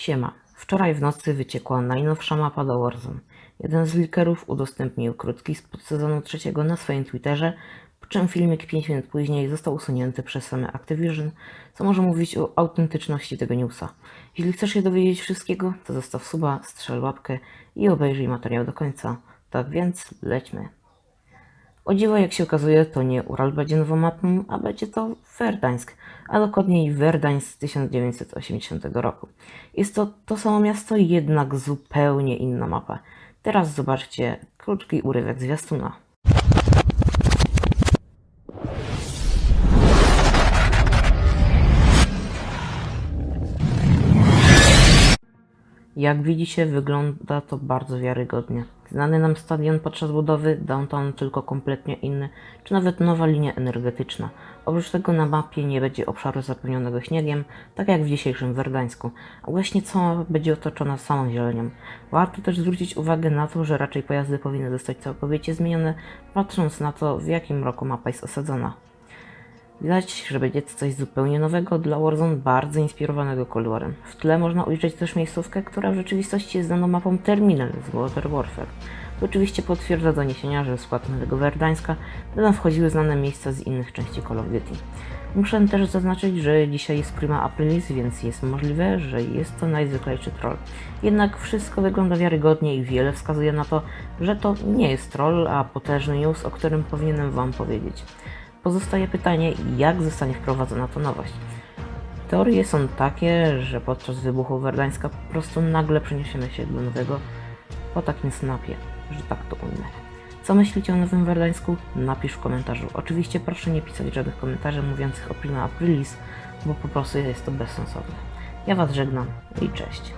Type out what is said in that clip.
Siema. Wczoraj w nocy wyciekła najnowsza mapa do Warzone. Jeden z leakerów udostępnił krótki spot sezonu trzeciego na swoim Twitterze, po czym filmik 5 minut później został usunięty przez same Activision, co może mówić o autentyczności tego newsa. Jeśli chcesz się dowiedzieć wszystkiego, to zostaw suba, strzel łapkę i obejrzyj materiał do końca. Tak więc lećmy. O dziwo, jak się okazuje, to nie Ural będzie nową mapą, a będzie to Verdańsk, a dokładniej Verdańsk z 1980 roku. Jest to to samo miasto, jednak zupełnie inna mapa. Teraz zobaczcie krótki urywek zwiastuna. Jak widzicie, wygląda to bardzo wiarygodnie. Znany nam stadion podczas budowy, downtown tylko kompletnie inny, czy nawet nowa linia energetyczna. Oprócz tego na mapie nie będzie obszaru zapełnionego śniegiem, tak jak w dzisiejszym Werdańsku, a właśnie cała będzie otoczona samą zielenią. Warto też zwrócić uwagę na to, że raczej pojazdy powinny zostać całkowicie zmienione, patrząc na to, w jakim roku mapa jest osadzona. Widać, że będzie to coś zupełnie nowego dla Warzone, bardzo inspirowanego kolorem. W tle można ujrzeć też miejscówkę, która w rzeczywistości jest znaną mapą Terminal z Modern Warfare. To oczywiście potwierdza doniesienia, że w skład nowego Werdańska będą wchodziły znane miejsca z innych części Call of Duty. Muszę też zaznaczyć, że dzisiaj jest prima aprilis, więc jest możliwe, że jest to najzwyklejszy troll. Jednak wszystko wygląda wiarygodnie i wiele wskazuje na to, że to nie jest troll, a potężny news, o którym powinienem Wam powiedzieć. Pozostaje pytanie, jak zostanie wprowadzona ta nowość. Teorie są takie, że podczas wybuchu Werdańska po prostu nagle przeniesiemy się do nowego po takim snapie, że tak to ujmę. Co myślicie o nowym Werdańsku? Napisz w komentarzu. Oczywiście proszę nie pisać żadnych komentarzy mówiących o prima aprilis, bo po prostu jest to bezsensowne. Ja Was żegnam i cześć.